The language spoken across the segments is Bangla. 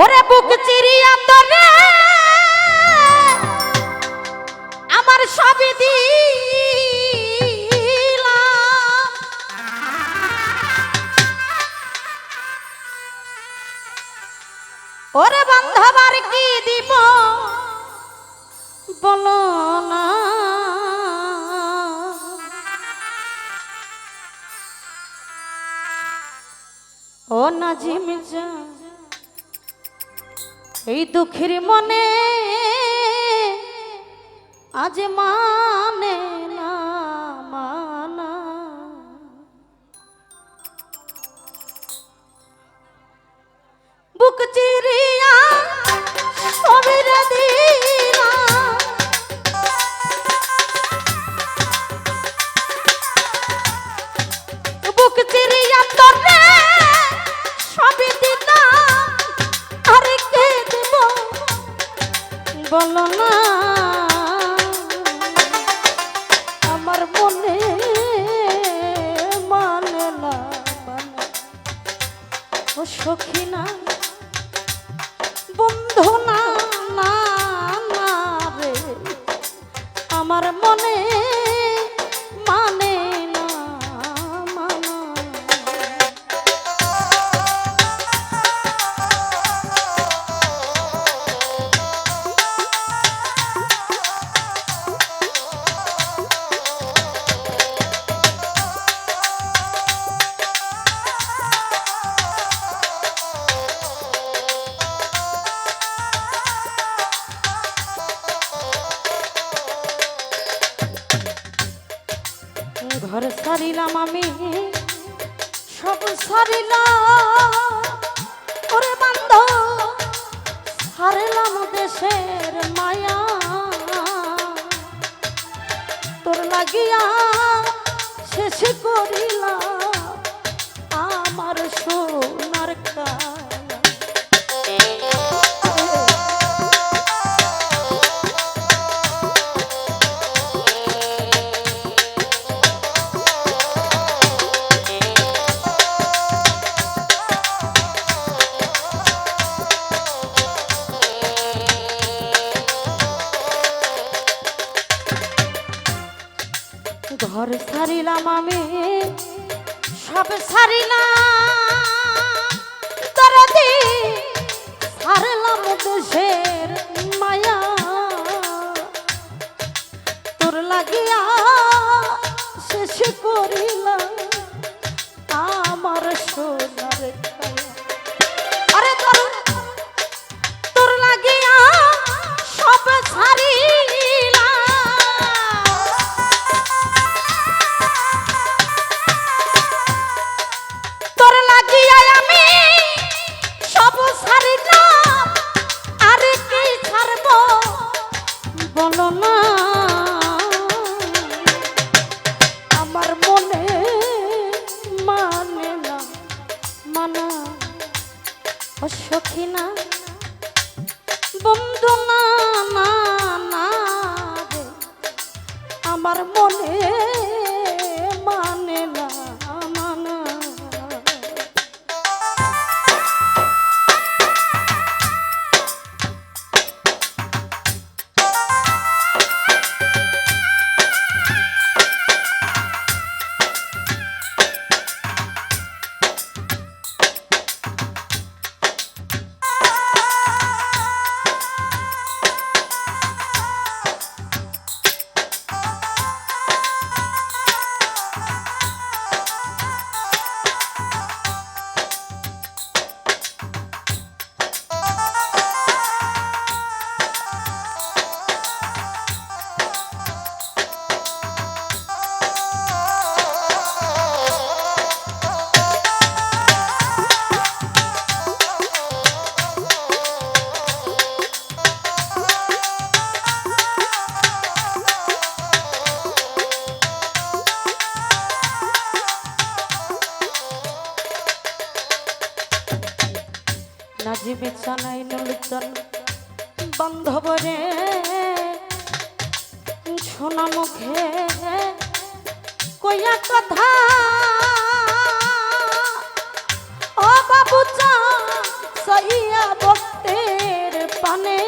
ওরে বুক চিরিয়া তরে আমার সবই দিলা। ওরে বান্ধবার কি দিব? বলো না। ও নাজিম যা এই দুঃখের মনে আজ মানে না মানা। বুক চিরিয়া সবির সারিলাম আমি। সব সারিলাম ওরে বান্ধ হারলাম দেশের মায়া। তোর লাগিয়া শেষ করিলাম ঘর সারিলাম আমি সব সারিলাম। দেশের মায়া। তোর লাগিয়া শেষ করিলাম আমার সোনার চানাই নলচন বান্ধব রে সোনা মুখে কইয়া কথা, ও বাবু চা সইয়া পানে,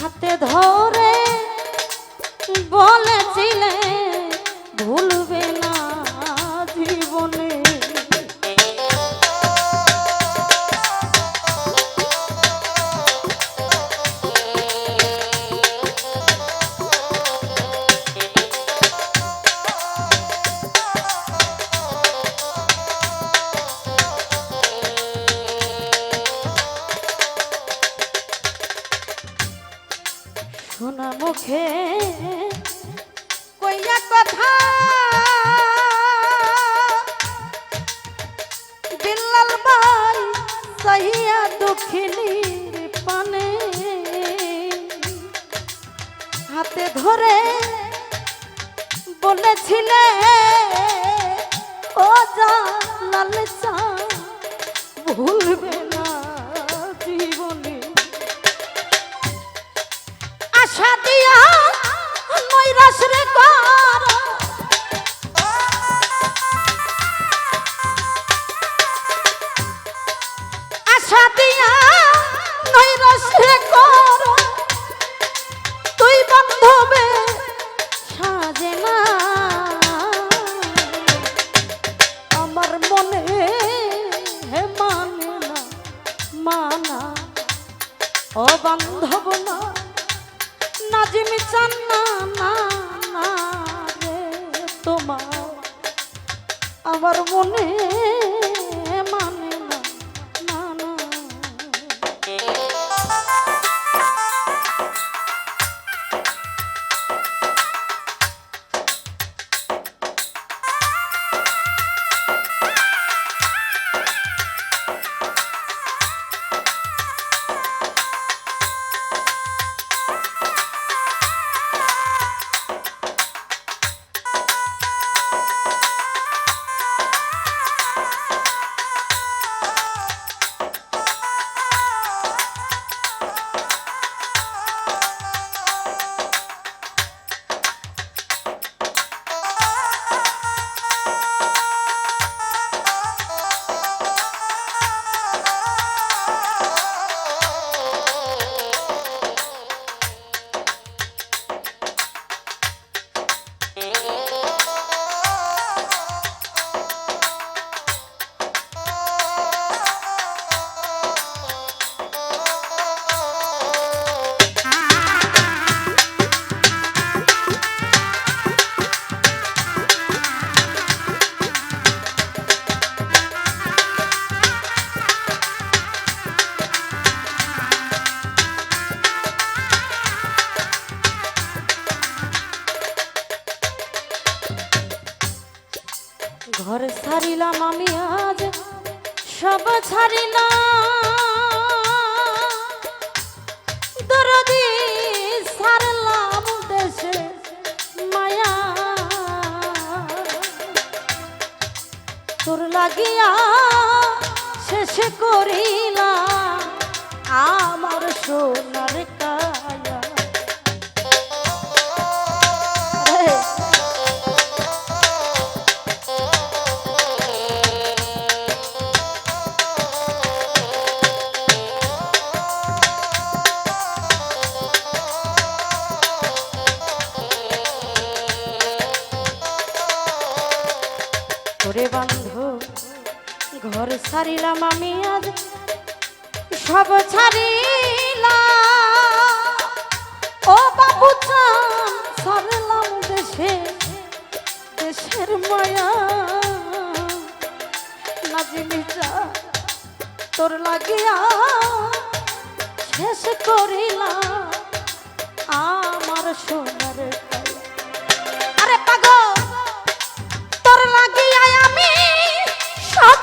হাতে ধরে বলেছিলে বলেছিলে ও যা ভুলবে না জীবনে। আশা দিয়া নৈরাশ রে কর ছাড়িলাম আমি আজ, সব ছাড়িলাম দরদি ছাড়লাম দেশে মায়া। তোর লাগিয়া শেষে করিলাম আমার সোনার ছাড়িলাম আমি আজ। সব ছাড়িলাম। ও বাবু চান, ছাড়লাম দেশে, দেশের মায়া। নাজিমি তোর লাগিয়া শেষ করিলাম। আমার সোনার আরে পাগল, তোর লাগিয়া আমি সব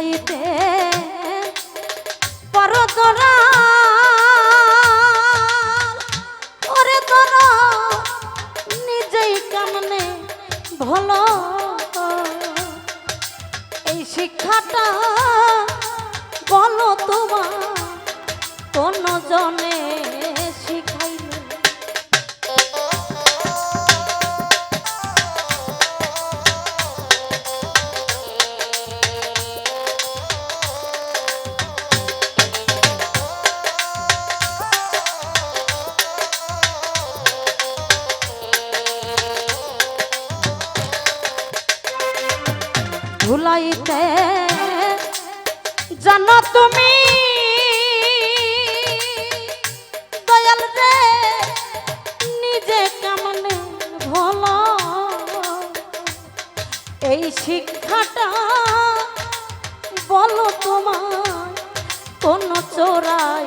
ভুলাইতে পারো তোরা ওরে তোরা নিজেই কামনে ভালো। এই শিক্ষাটা বলো তোমার কোন জনে? শিক্ষাটা বলো তোমার কোন চোরাই